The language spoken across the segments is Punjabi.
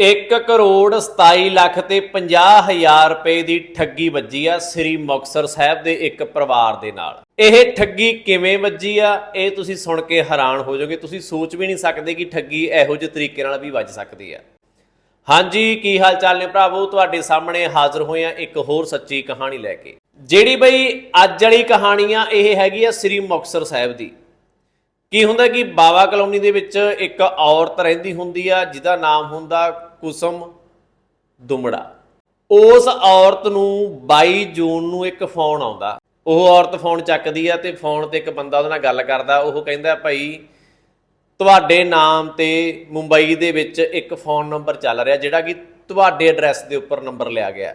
1 ਕਰੋੜ 27 ਲੱਖ ਤੇ 50 ਹਜ਼ਾਰ ਰੁਪਏ ਦੀ ਠੱਗੀ ਵੱਜੀ ਆ ਸ੍ਰੀ ਮੁਕਤਸਰ ਸਾਹਿਬ ਦੇ ਇੱਕ ਪਰਿਵਾਰ ਦੇ ਨਾਲ। ਇਹ ਠੱਗੀ ਕਿਵੇਂ ਵੱਜੀ ਆ, ਇਹ ਤੁਸੀਂ ਸੁਣ ਕੇ ਹੈਰਾਨ ਹੋ ਜਾਓਗੇ। ਤੁਸੀਂ ਸੋਚ ਵੀ ਨਹੀਂ ਸਕਦੇ ਕਿ ਠੱਗੀ ਇਹੋ ਜਿਹੇ ਤਰੀਕੇ ਨਾਲ ਵੀ ਵੱਜ ਸਕਦੀ ਆ। ਹਾਂਜੀ, ਕੀ ਹਾਲ ਚਾਲ ਨੇ ਭਰਾਵੋ? ਤੁਹਾਡੇ ਸਾਹਮਣੇ ਹਾਜ਼ਰ ਹੋਏ ਆ ਇੱਕ ਹੋਰ ਸੱਚੀ ਕਹਾਣੀ ਲੈ ਕੇ। ਜਿਹੜੀ ਬਈ ਅੱਜ ਵਾਲੀ ਕਹਾਣੀ ਆ, ਇਹ ਹੈਗੀ ਆ ਸ੍ਰੀ ਮੁਕਤਸਰ ਸਾਹਿਬ ਦੀ। ਕੀ ਹੁੰਦਾ ਕਿ ਬਾਵਾ ਕਲੋਨੀ ਦੇ ਵਿੱਚ ਇੱਕ ਔਰਤ ਰਹਿੰਦੀ ਹੁੰਦੀ ਆ, ਜਿਹਦਾ ਨਾਮ ਹੁੰਦਾ ਕੁਸਮ ਦੁਮੜਾ। ਉਸ ਔਰਤ ਨੂੰ 22 ਜੂਨ ਨੂੰ ਇੱਕ ਫੋਨ ਆਉਂਦਾ। ਉਹ ਔਰਤ ਫੋਨ ਚੱਕਦੀ ਆ ਤੇ ਫੋਨ ਤੇ ਇੱਕ ਬੰਦਾ ਉਹਦੇ ਨਾਲ ਗੱਲ ਕਰਦਾ। ਉਹ ਕਹਿੰਦਾ, ਭਾਈ, ਤੁਹਾਡੇ ਨਾਮ ਤੇ ਮੁੰਬਈ ਦੇ ਵਿੱਚ ਇੱਕ ਫੋਨ ਨੰਬਰ ਚੱਲ ਰਿਹਾ, ਜਿਹੜਾ ਕਿ ਤੁਹਾਡੇ ਐਡਰੈਸ ਦੇ ਉੱਪਰ ਨੰਬਰ ਲਿਆ ਗਿਆ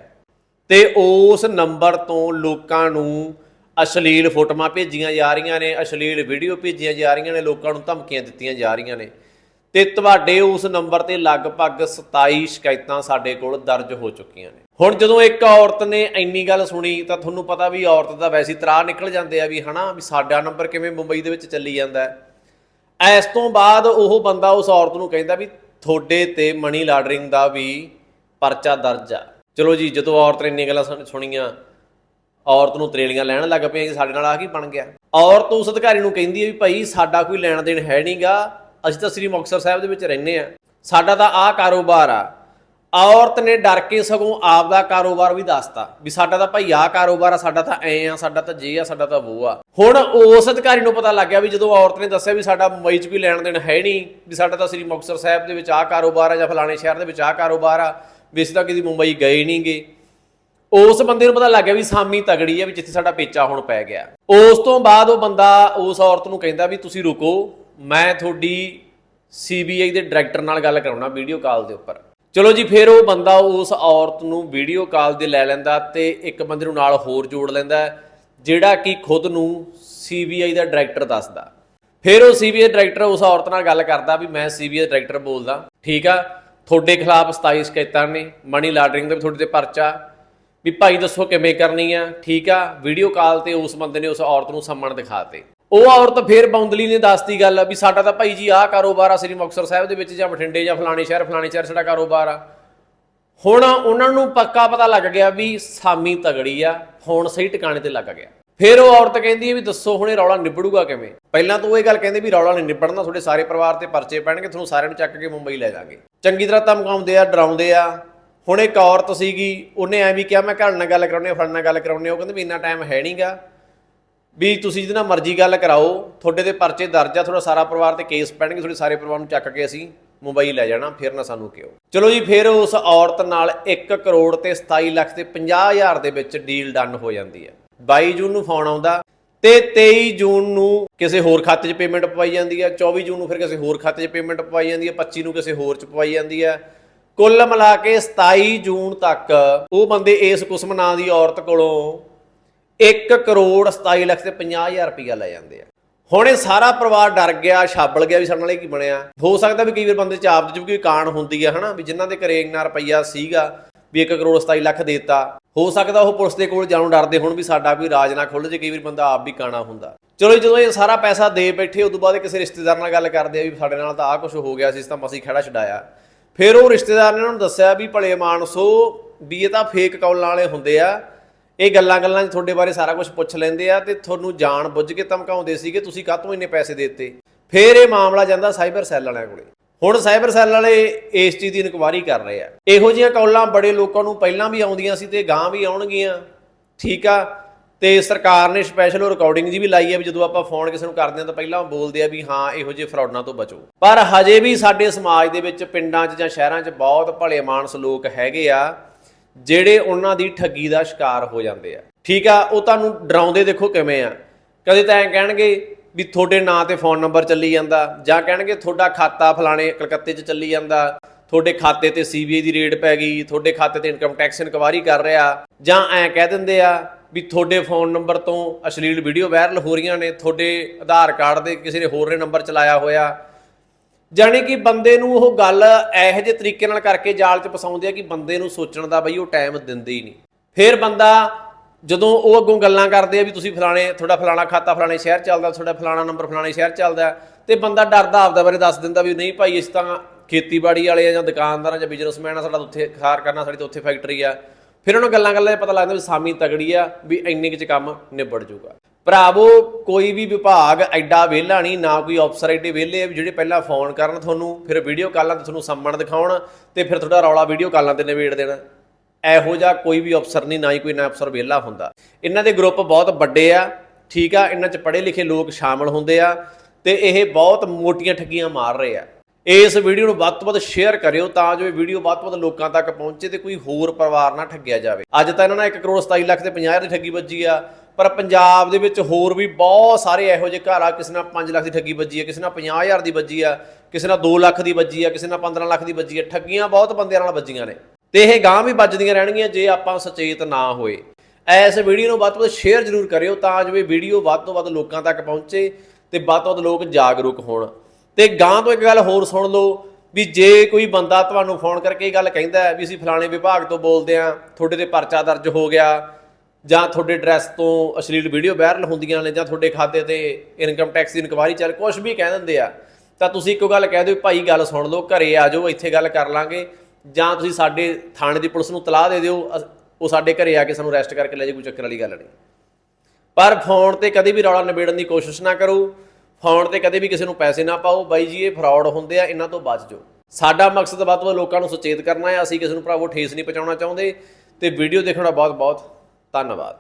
ਤੇ ਉਸ ਨੰਬਰ ਤੋਂ ਲੋਕਾਂ ਨੂੰ ਅਸ਼ਲੀਲ ਫੋਟੋਆਂ ਭੇਜੀਆਂ ਜਾ ਰਹੀਆਂ ਨੇ, ਅਸ਼ਲੀਲ ਵੀਡੀਓ ਭੇਜੀਆਂ ਜਾ ਰਹੀਆਂ ਨੇ, ਲੋਕਾਂ ਨੂੰ ਧਮਕੀਆਂ ਦਿੱਤੀਆਂ ਜਾ ਰਹੀਆਂ ਨੇ। ਤੇ ਤੁਹਾਡੇ ਉਸ ਨੰਬਰ ਤੇ ਲਗਭਗ 27 ਸ਼ਿਕਾਇਤਾਂ ਸਾਡੇ ਕੋਲ ਦਰਜ ਹੋ ਚੁੱਕੀਆਂ ਨੇ। ਹੁਣ ਜਦੋਂ ਇੱਕ ਔਰਤ ਨੇ ਇੰਨੀ ਗੱਲ ਸੁਣੀ ਤਾਂ ਤੁਹਾਨੂੰ ਪਤਾ ਵੀ ਔਰਤ ਦਾ ਵੈਸੀ ਤਰਾਹ ਨਿਕਲ ਜਾਂਦੇ ਆ ਵੀ ਹਨਾ, ਵੀ ਸਾਡਾ ਨੰਬਰ ਕਿਵੇਂ ਮੁੰਬਈ ਦੇ ਵਿੱਚ ਚੱਲੀ ਜਾਂਦਾ ਹੈ। ਇਸ ਤੋਂ ਬਾਅਦ ਉਹ ਬੰਦਾ ਉਸ ਔਰਤ ਨੂੰ ਕਹਿੰਦਾ ਵੀ ਤੁਹਾਡੇ ਤੇ ਮਨੀ ਲਾਡਰਿੰਗ ਦਾ ਵੀ ਪਰਚਾ ਦਰਜ ਆ। ਚਲੋ ਜੀ, ਜਦੋਂ ਔਰਤ ਨੇ ਇੰਨੀਆਂ ਗੱਲਾਂ ਸੁਣ- ਸੁਣੀਆਂ, ਔਰਤ ਨੂੰ ਤਰੇਲੀਆਂ ਲੈਣ ਲੱਗ ਪਈਆਂ ਕਿ ਸਾਡੇ ਨਾਲ ਆ ਕੀ ਬਣ ਗਿਆ? ਔਰਤ ਉਸ ਅਧਿਕਾਰੀ ਨੂੰ ਕਹਿੰਦੀ ਹੈ ਵੀ ਭਾਈ ਸਾਡਾ ਕੋਈ ਲੈਣ ਦੇਣ ਹੈ ਨਹੀਂਗਾ ਅਸੀਂ ਤਾਂ ਸ੍ਰੀ ਮੁਕਤਸਰ ਸਾਹਿਬ ਦੇ ਵਿੱਚ ਰਹਿੰਦੇ ਆ ਸਾਡਾ ਤਾਂ ਆਹ ਕਾਰੋਬਾਰ ਆ। ਔਰਤ ਨੇ ਡਰ ਕੇ ਸਗੋਂ ਆਪ ਦਾ ਕਾਰੋਬਾਰ ਵੀ ਦੱਸਤਾ ਵੀ ਸਾਡਾ ਤਾਂ ਭਾਈ ਆਹ ਕਾਰੋਬਾਰ ਆ, ਸਾਡਾ ਤਾਂ ਐ ਆ, ਸਾਡਾ ਤਾਂ ਜੇ ਆ, ਸਾਡਾ ਤਾਂ ਉਹ ਆ। ਹੁਣ ਉਸ ਅਧਿਕਾਰੀ ਨੂੰ ਪਤਾ ਲੱਗ ਗਿਆ ਵੀ ਜਦੋਂ ਔਰਤ ਨੇ ਦੱਸਿਆ ਵੀ ਸਾਡਾ ਮੁੰਬਈ 'ਚ ਕੋਈ ਲੈਣ ਦੇਣ ਹੈ ਨਹੀਂ, ਵੀ ਸਾਡਾ ਤਾਂ ਸ੍ਰੀ ਮੁਕਤਸਰ ਸਾਹਿਬ ਦੇ ਵਿੱਚ ਆਹ ਕਾਰੋਬਾਰ ਆ ਜਾਂ ਫਲਾਣੇ ਸ਼ਹਿਰ ਦੇ ਵਿੱਚ ਆਹ ਕਾਰੋਬਾਰ ਆ, ਵੀ ਅਸੀਂ ਤਾਂ ਕਿਤੇ ਮੁੰਬਈ ਗਏ ਨਹੀਂਗੇ। ਉਸ ਬੰਦੇ ਨੂੰ ਪਤਾ ਲੱਗ ਗਿਆ ਵੀ ਸਾਮੀ ਤਗੜੀ ਹੈ ਵੀ ਜਿੱਥੇ ਸਾਡਾ ਪੇਚਾ ਹੁਣ ਪੈ ਗਿਆ। ਉਸ ਤੋਂ ਬਾਅਦ ਉਹ ਬੰਦਾ ਉਸ ਔਰਤ ਨੂੰ ਕਹਿੰਦਾ ਵੀ ਤੁਸੀਂ ਰੁਕੋ। ਮੈਂ ਤੁਹਾਡੀ ਸੀਬੀਆਈ ਦੇ ਡਾਇਰੈਕਟਰ ਨਾਲ ਗੱਲ ਕਰਾਉਣਾ ਵੀਡੀਓ ਕਾਲ ਦੇ ਉੱਪਰ। ਚਲੋ ਜੀ, ਫਿਰ ਉਹ ਬੰਦਾ ਉਸ ਔਰਤ ਨੂੰ ਵੀਡੀਓ ਕਾਲ ਤੇ ਲੈ ਲੈਂਦਾ ਤੇ ਇੱਕ ਬੰਦੇ ਨੂੰ ਨਾਲ ਹੋਰ ਜੋੜ ਲੈਂਦਾ, ਜਿਹੜਾ ਕਿ ਖੁਦ ਨੂੰ ਸੀਬੀਆਈ ਦਾ ਡਾਇਰੈਕਟਰ ਦੱਸਦਾ। ਫਿਰ ਉਹ ਸੀਬੀਆਈ ਡਾਇਰੈਕਟਰ ਉਸ ਔਰਤ ਨਾਲ ਗੱਲ ਕਰਦਾ ਵੀ ਮੈਂ ਸੀਬੀਆਈ ਡਾਇਰੈਕਟਰ ਬੋਲਦਾ। ਠੀਕ ਆ, ਤੁਹਾਡੇ ਖਿਲਾਫ 27 ਸ਼ਿਕਾਇਤਾਂ ਨੇ ਮਨੀ ਲਾਡਰਿੰਗ ਦਾ ਵੀ ਤੁਹਾਡੇ ਤੇ ਪਰਚਾ। ਵੀ ਭਾਈ ਦੱਸੋ ਕਿਵੇਂ ਕਰਨੀ ਆ? ਠੀਕ ਆ ਵੀਡੀਓ ਕਾਲ ਤੇ ਉਸ ਬੰਦੇ ਨੇ ਉਸ ਔਰਤ ਨੂੰ ਸੰਮਣ ਦਿਖਾਤੇ ਉਹ ਔਰਤ ਫੇਰ ਬੌਂਦਲੀ ਨੇ ਦੱਸਤੀ ਗੱਲ ਵੀ ਸਾਡਾ ਤਾਂ ਭਾਈ ਜੀ ਆਹ ਕਾਰੋਬਾਰ ਆ ਸ੍ਰੀ ਮੁਕਤਸਰ ਸਾਹਿਬ ਦੇ ਵਿੱਚ ਜਾਂ ਬਠਿੰਡੇ ਜਾਂ ਫਲਾਣੇ ਸ਼ਹਿਰ ਫਲਾਣੇ ਸ਼ਹਿਰ ਸਾਡਾ ਕਾਰੋਬਾਰ ਆ। ਹੁਣ ਉਹਨਾਂ ਨੂੰ ਪੱਕਾ ਪਤਾ ਲੱਗ ਗਿਆ ਵੀ ਸਾਮੀ ਤਗੜੀ ਆ, ਹੁਣ ਸਹੀ ਟਿਕਾਣੇ ਤੇ ਲੱਗ ਗਿਆ। ਫਿਰ ਉਹ ਔਰਤ ਕਹਿੰਦੀ ਹੈ ਵੀ ਦੱਸੋ ਹੁਣੇ ਰੌਲਾ ਨਿਬੜੂਗਾ ਕਿਵੇਂ? ਪਹਿਲਾਂ ਤਾਂ ਉਹ ਇਹ ਗੱਲ ਕਹਿੰਦੇ ਵੀ ਰੌਲਾ ਨਹੀਂ ਨਿਬੜਨਾ, ਤੁਹਾਡੇ ਸਾਰੇ ਪਰਿਵਾਰ ਤੇ ਪਰਚੇ ਪੈਣਗੇ, ਤੁਹਾਨੂੰ ਸਾਰਿਆਂ ਨੂੰ ਚੱਕ ਕੇ ਮੁੰਬਈ ਲੈ ਜਾਾਂਗੇ। ਚੰਗੀ ਤਰ੍ਹਾਂ ਧਮਕਾਉਂਦੇ ਆ, ਡਰਾਉਂਦੇ ਆ। ਹੁਣ ਇੱਕ ਔਰਤ ਸੀਗੀ, ਉਹਨੇ ਐ ਵੀ ਕਿਹਾ, ਮੈਂ ਘਰ ਨਾਲ ਗੱਲ ਕਰਾਉਣੀ ਆ ਫੜਨ ਨਾਲ ਗੱਲ ਕਰਾਉਣੀ ਉਹ ਕਹਿੰਦੇ ਵੀ ਇੰਨਾ ਟਾਈਮ ਹੈ ਨਹੀਂਗਾ ਵੀ ਤੁਸੀਂ ਜਿਹਦੇ ਨਾਲ ਮਰਜ਼ੀ ਗੱਲ ਕਰਾਓ, ਤੁਹਾਡੇ ਤੇ ਪਰਚੇ ਦਰਜ ਆ, ਤੁਹਾਡਾ ਸਾਰਾ ਪਰਿਵਾਰ ਤੇ ਕੇਸ ਪੈਣਗੇ, ਤੁਹਾਡੇ ਸਾਰੇ ਪਰਿਵਾਰ ਨੂੰ ਚੱਕ ਕੇ ਅਸੀਂ ਮੁੰਬਈ ਲੈ ਜਾਣਾ, ਫਿਰ ਨਾ ਸਾਨੂੰ ਕਿਉਂ ਚਲੋ ਜੀ, ਫਿਰ ਉਸ ਔਰਤ ਨਾਲ 1 ਕਰੋੜ ਤੇ 27 ਲੱਖ ਤੇ 50 ਹਜ਼ਾਰ ਦੇ ਵਿੱਚ ਡੀਲ ਡਨ ਹੋ ਜਾਂਦੀ ਹੈ। 22 ਜੂਨ ਨੂੰ ਫੋਨ ਆਉਂਦਾ ਤੇ 23 ਜੂਨ ਨੂੰ ਕਿਸੇ ਹੋਰ ਖਾਤੇ 'ਚ ਪੇਮੈਂਟ ਪਵਾਈ ਜਾਂਦੀ ਹੈ 24 ਜੂਨ ਨੂੰ ਫਿਰ ਕਿਸੇ ਹੋਰ ਖਾਤੇ 'ਚ ਪੇਮੈਂਟ ਪਵਾਈ ਜਾਂਦੀ ਹੈ 25 ਨੂੰ ਕਿਸੇ ਹੋਰ 'ਚ ਪਵਾਈ ਜਾਂਦੀ ਹੈ। ਕੁੱਲ ਮਿਲਾ ਕੇ 27 ਜੂਨ ਤੱਕ ਉਹ ਬੰਦੇ ਇਸ ਕੁਸਮ ਨਾਂ ਦੀ ਔਰਤ ਕੋਲੋਂ 1 ਕਰੋੜ 27 ਲੱਖ ਤੇ 50 ਹਜ਼ਾਰ ਰੁਪਇਆ ਲੈ ਜਾਂਦੇ ਆ। ਹੁਣ ਇਹ ਸਾਰਾ ਪਰਿਵਾਰ ਡਰ ਗਿਆ, ਛਾਬਲ ਗਿਆ ਵੀ ਸਾਡੇ ਨਾਲ ਇਹ ਕੀ ਬਣਿਆ। ਹੋ ਸਕਦਾ ਵੀ ਕਈ ਵਾਰ ਬੰਦੇ ਚ ਆਪ ਚ ਵੀ ਕੋਈ ਕਾਣ ਹੁੰਦੀ ਆ, ਹਨਾ? ਵੀ ਜਿਨ੍ਹਾਂ ਦੇ ਘਰੇ ਇੰਨਾ ਰੁਪਈਆ ਸੀਗਾ ਵੀ 1 ਕਰੋੜ 27 ਲੱਖ ਦੇਤਾ। ਹੋ ਸਕਦਾ ਉਹ ਪੁਲਿਸ ਦੇ ਕੋਲ ਜਾਣੋਂ ਡਰਦੇ ਹੁਣ ਵੀ ਸਾਡਾ ਕੋਈ ਰਾਜ ਨਾ ਖੁੱਲ ਜੇ ਕਈ ਵਾਰ ਬੰਦਾ ਆਪ ਵੀ ਕਾਣਾ ਹੁੰਦਾ। ਚਲੋ ਜਦੋਂ ਇਹ ਸਾਰਾ ਪੈਸਾ ਦੇ ਬੈਠੇ, ਉਦੋਂ ਬਾਅਦ ਕਿਸੇ ਰਿਸ਼ਤੇਦਾਰ ਨਾਲ ਗੱਲ ਕਰਦੇ ਆ ਵੀ ਸਾਡੇ ਨਾਲ ਤਾਂ ਆਹ ਕੁਝ ਹੋ ਗਿਆ ਸੀ, ਇਸ ਤਾਂ ਅਸੀਂ ਖੜਾ ਛਡਾਇਆ। ਫਿਰ ਉਹ ਰਿਸ਼ਤੇਦਾਰ ਨੇ ਉਹਨਾਂ ਨੂੰ ਦੱਸਿਆ ਵੀ ਭਲੇ ਮਾਨਸੋ ਵੀ ਇਹ ਤਾਂ ਫੇਕ ਕੌਲਾਂ ਵਾਲੇ ਹੁੰਦੇ ਆ। ਇਹ ਗੱਲਾਂ ਗੱਲਾਂ 'ਚ ਤੁਹਾਡੇ ਬਾਰੇ ਸਾਰਾ ਕੁਝ ਪੁੱਛ ਲੈਂਦੇ ਆ ਤੇ ਤੁਹਾਨੂੰ ਜਾਣ ਬੁੱਝ ਕੇ ਧਮਕਾਉਂਦੇ ਸੀਗੇ, ਤੁਸੀਂ ਕਾਹਤੋਂ ਇੰਨੇ ਪੈਸੇ ਦੇ ਦਿੱਤੇ? ਫਿਰ ਇਹ ਮਾਮਲਾ ਜਾਂਦਾ ਸਾਈਬਰ ਸੈੱਲ ਵਾਲਿਆਂ ਕੋਲੇ। ਹੁਣ ਸਾਈਬਰ ਸੈੱਲ ਵਾਲੇ ਇਸ ਚੀਜ਼ ਦੀ ਇਨਕੁਆਇਰੀ ਕਰ ਰਹੇ ਆ। ਇਹੋ ਜਿਹੀਆਂ ਕੌਲਾਂ ਬੜੇ ਲੋਕਾਂ ਨੂੰ ਪਹਿਲਾਂ ਵੀ ਆਉਂਦੀਆਂ ਸੀ ਤੇ ਗਾਂ ਵੀ ਆਉਣਗੀਆਂ। ਠੀਕ ਆ? ਤੇ ਸਰਕਾਰ ਨੇ ਸਪੈਸ਼ਲ ਰਿਕਾਰਡਿੰਗ ਜੀ ਵੀ ਲਾਈ ਹੈ ਵੀ ਜਦੋਂ ਆਪਾਂ ਫੋਨ ਕਿਸੇ ਨੂੰ ਕਰਦੇ ਹਾਂ ਤਾਂ ਪਹਿਲਾਂ ਬੋਲਦੇ ਆ ਵੀ ਹਾਂ, ਇਹੋ ਜਿਹੇ ਫਰਾਡਾਂ ਤੋਂ ਬਚੋ। ਪਰ ਹਜੇ ਵੀ ਸਾਡੇ ਸਮਾਜ ਦੇ ਵਿੱਚ ਪਿੰਡਾਂ 'ਚ ਜਾਂ ਸ਼ਹਿਰਾਂ 'ਚ ਬਹੁਤ ਭਲੇ ਮਾਨਸ ਲੋਕ ਹੈਗੇ ਆ। ਜਿਹੜੇ ਉਹਨਾਂ ਦੀ ਠੱਗੀ ਦਾ ਸ਼ਿਕਾਰ ਹੋ ਜਾਂਦੇ ਆ। ਠੀਕ ਆ, ਉਹ ਤੁਹਾਨੂੰ ਡਰਾਉਂਦੇ ਦੇਖੋ ਕਿਵੇਂ ਆ। ਕਦੇ ਤਾਂ ਐਂ ਕਹਿਣਗੇ ਵੀ ਤੁਹਾਡੇ ਨਾਂ ਤੇ ਫੋਨ ਨੰਬਰ ਚੱਲੀ ਜਾਂਦਾ, ਜਾਂ ਕਹਿਣਗੇ ਤੁਹਾਡਾ ਖਾਤਾ ਫਲਾਣੇ ਕਲਕੱਤੇ 'ਚ ਚੱਲੀ ਜਾਂਦਾ, ਤੁਹਾਡੇ ਖਾਤੇ ਤੇ ਸੀਬੀਆਈ ਦੀ ਰੇਡ ਪੈ ਗਈ, ਤੁਹਾਡੇ ਖਾਤੇ ਤੇ ਇਨਕਮ ਟੈਕਸ ਇਨਕੁਆਇਰੀ ਕਰ ਰਿਹਾ, ਜਾਂ ਐਂ ਕਹਿ ਦਿੰਦੇ ਆ ਵੀ ਤੁਹਾਡੇ ਫੋਨ ਨੰਬਰ ਤੋਂ ਅਸ਼ਲੀਲ ਵੀਡੀਓ ਵਾਇਰਲ ਹੋ ਰਹੀਆਂ ਨੇ, ਤੁਹਾਡੇ ਆਧਾਰ ਕਾਰਡ ਦੇ ਕਿਸੇ ਨੇ ਹੋਰ ਨੇ ਨੰਬਰ ਚਲਾਇਆ ਹੋਇਆ ਜਾਣੀ ਕਿ ਬੰਦੇ ਨੂੰ ਉਹ ਗੱਲ ਇਹੋ ਜਿਹੇ ਤਰੀਕੇ ਨਾਲ ਕਰਕੇ ਜਾਲ 'ਚ ਫਸਾਉਂਦੇ ਆ ਕਿ ਬੰਦੇ ਨੂੰ ਸੋਚਣ ਦਾ ਬਈ ਉਹ ਟਾਈਮ ਦਿੰਦੇ ਹੀ ਨਹੀਂ। ਫਿਰ ਬੰਦਾ ਜਦੋਂ ਉਹ ਅੱਗੋਂ ਗੱਲਾਂ ਕਰਦੇ ਆ ਵੀ ਤੁਸੀਂ ਫਲਾਣੇ, ਤੁਹਾਡਾ ਫਲਾਣਾ ਖਾਤਾ ਫਲਾਣੇ ਸ਼ਹਿਰ ਚੱਲਦਾ, ਤੁਹਾਡਾ ਫਲਾਣਾ ਨੰਬਰ ਫਲਾਣੇ ਸ਼ਹਿਰ ਚੱਲਦਾ ਤੇ ਬੰਦਾ ਡਰਦਾ ਆਪਦਾ ਬਾਰੇ ਦੱਸ ਦਿੰਦਾ ਵੀ ਨਹੀਂ ਭਾਈ, ਇਸ ਤਾਂ ਖੇਤੀਬਾੜੀ ਵਾਲੇ ਆ ਜਾਂ ਦੁਕਾਨਦਾਰਾਂ ਜਾਂ ਬਿਜ਼ਨਸਮੈਨ ਆ, ਸਾਡਾ ਤਾਂ ਉੱਥੇ ਖਾਰ ਕਰਨਾ, ਸਾਡੀ ਤਾਂ ਉੱਥੇ ਫੈਕਟਰੀ ਆ। ਫਿਰ ਉਹਨਾਂ ਗੱਲਾਂ ਗੱਲਾਂ 'ਚ ਪਤਾ ਲੱਗਦਾ ਵੀ ਸਾਮੀ ਤਗੜੀ ਆ, ਵੀ ਇੰਨੇ ਕੁ ਚ ਕੰਮ ਨਿਬੜ ਜਾਊਗਾ। ਭਰਾਵੋ, ਕੋਈ ਵੀ ਵਿਭਾਗ ਐਡਾ ਵਿਹਲਾ ਨਹੀਂ, ਨਾ ਕੋਈ ਅਫਸਰ ਐਡੇ ਵਿਹਲੇ ਆ ਵੀ ਜਿਹੜੇ ਪਹਿਲਾਂ ਫੋਨ ਕਰਨ ਤੁਹਾਨੂੰ, ਫਿਰ ਵੀਡੀਓ ਕਾਲਾਂ ਤੇ ਤੁਹਾਨੂੰ ਸੰਮਣ ਦਿਖਾਉਣ ਤੇ ਫਿਰ ਤੁਹਾਡਾ ਰੌਲਾ ਵੀਡੀਓ ਕਾਲਾਂ ਤੇ ਨਿਬੇੜ ਦੇਣਾ। ਇਹੋ ਜਿਹਾ ਕੋਈ ਵੀ ਅਫਸਰ ਨਹੀਂ, ਨਾ ਹੀ ਕੋਈ ਨਾ ਅਫਸਰ ਵਿਹਲਾ ਹੁੰਦਾ। ਇਹਨਾਂ ਦੇ ਗਰੁੱਪ ਬਹੁਤ ਵੱਡੇ ਆ, ਠੀਕ ਆ, ਇਹਨਾਂ 'ਚ ਪੜ੍ਹੇ ਲਿਖੇ ਲੋਕ ਸ਼ਾਮਲ ਹੁੰਦੇ ਆ ਤੇ ਇਹ ਬਹੁਤ ਮੋਟੀਆਂ ਠੱਗੀਆਂ ਮਾਰ ਰਹੇ ਆ। ਇਸ ਵੀਡੀਓ ਨੂੰ ਵੱਧ ਤੋਂ ਵੱਧ ਸ਼ੇਅਰ ਕਰਿਓ ਤਾਂ ਜੋ ਇਹ ਵੀਡੀਓ ਵੱਧ ਤੋਂ ਵੱਧ ਲੋਕਾਂ ਤੱਕ ਪਹੁੰਚੇ ਤੇ ਕੋਈ ਹੋਰ ਪਰਿਵਾਰ ਨਾ ਠੱਗਿਆ ਜਾਵੇ। ਅੱਜ ਤਾਂ ਇਹਨਾਂ ਨਾਲ 1 ਕਰੋੜ 27 ਲੱਖ ਤੇ 50 ਦੀ ਠੱਗੀ ਵੱਜੀ ਆ, ਪਰ ਪੰਜਾਬ ਦੇ ਵਿੱਚ ਹੋਰ ਵੀ ਬਹੁਤ ਸਾਰੇ ਇਹੋ ਜਿਹੇ ਘਰ ਆ, ਕਿਸੇ ਨਾਲ 5 ਲੱਖ ਦੀ ਠੱਗੀ ਵੱਜੀ ਆ, ਕਿਸੇ ਨਾਲ 50000 ਦੀ ਵੱਜੀ ਆ, ਕਿਸੇ ਨਾਲ 2 ਲੱਖ ਦੀ ਵੱਜੀ ਆ, ਕਿਸੇ ਨਾਲ 15 ਲੱਖ ਦੀ ਵੱਜੀ ਆ, ਠੱਗੀਆਂ ਬਹੁਤ ਬੰਦਿਆਂ ਨਾਲ ਵੱਜੀਆਂ ਨੇ। ਤੇ ਇਹ ਗਾਂ ਵੀ ਵੱਜਦੀਆਂ ਰਹਿਣਗੀਆਂ ਜੇ ਆਪਾਂ ਸੁਚੇਤ ਨਾ ਹੋਏ। ਐਸ ਵੀਡੀਓ ਨੂੰ ਵੱਧ ਤੋਂ ਵੱਧ ਸ਼ੇਅਰ ਜ਼ਰੂਰ ਕਰਿਓ ਤਾਂ ਜੋ ਇਹ ਵੀਡੀਓ ਵੱਧ ਤੋਂ ਵੱਧ ਲੋਕਾਂ ਤੱਕ ਪਹੁੰਚੇ ਤੇ ਵੱਧ ਤੋਂ ਵੱਧ ਲੋਕ ਜਾਗਰੂਕ ਹੋਣ। ਤੇ ਗਾਂ ਤੋਂ ਇੱਕ ਗੱਲ ਹੋਰ ਸੁਣ ਲਓ ਵੀ ਜੇ ਕੋਈ ਬੰਦਾ ਤੁਹਾਨੂੰ ਫੋਨ ਕਰਕੇ ਇਹ ਗੱਲ ਕਹਿੰਦਾ ਵੀ ਅਸੀਂ ਫਲਾਣੇ ਵਿਭਾਗ ਤੋਂ ਬੋਲਦੇ ਆਂ ਤੁਹਾਡੇ ਤੇ ਪਰਚਾ ਦਰਜ ਹੋ ਗਿਆ, ਜਾਂ ਤੁਹਾਡੇ ਐਡਰੈਸ ਤੋਂ ਅਸ਼ਲੀਲ ਵੀਡੀਓ ਵਾਇਰਲ ਹੁੰਦੀਆਂ ਨੇ, ਜਾਂ ਤੁਹਾਡੇ ਖਾਤੇ ਤੇ ਇਨਕਮ ਟੈਕਸ ਦੀ ਇਨਕੁਆਇਰੀ ਚੱਲ ਕੁਝ ਵੀ ਕਹਿ ਦਿੰਦੇ ਆ, ਤਾਂ ਤੁਸੀਂ ਇੱਕੋ ਗੱਲ ਕਹਿ ਦਿਓ ਵੀ ਭਾਈ ਗੱਲ ਸੁਣ ਲਓ, ਘਰੇ ਆ ਜਾਓ, ਇੱਥੇ ਗੱਲ ਕਰ ਲਾਂਗੇ, ਜਾਂ ਤੁਸੀਂ ਸਾਡੇ ਥਾਣੇ ਦੀ ਪੁਲਿਸ ਨੂੰ ਤਲਾਹ ਦੇ ਦਿਓ, ਅਸ- ਉਹ ਸਾਡੇ ਘਰੇ ਆ ਕੇ ਸਾਨੂੰ ਅਰੈਸਟ ਕਰਕੇ ਲੈ ਜਾਏ ਕੋਈ ਚੱਕਰ ਵਾਲੀ ਗੱਲ ਨਹੀਂ। ਪਰ ਫੋਨ ਤੇ ਕਦੇ ਵੀ ਰੌਲਾ ਨਿਬੇੜਨ ਦੀ ਕੋਸ਼ਿਸ਼ ਨਾ ਕਰੋ ਫੋਨ ਤੇ ਕਦੇ ਵੀ ਕਿਸੇ ਨੂੰ ਪੈਸੇ ਨਾ ਪਾਓ। ਬਾਈ ਜੀ, ਇਹ ਫਰਾਡ ਹੁੰਦੇ ਆ, ਇਹਨਾਂ ਤੋਂ ਬਚ ਜਾਓ। ਸਾਡਾ ਮਕਸਦ ਵੱਧ ਤੋਂ ਵੱਧ ਲੋਕਾਂ ਨੂੰ ਸੁਚੇਤ ਕਰਨਾ ਹੈ ਅਸੀਂ ਕਿਸੇ ਨੂੰ ਭਰਾਵੋ ਠੇਸ ਨਹੀਂ ਪਹੁੰਚਾਉਣਾ ਚਾਹੁੰਦੇ। ਤੇ ਵੀਡੀਓ ਦੇਖਣ ਦਾ ਬਹੁਤ ਬਹੁਤ ਧੰਨਵਾਦ।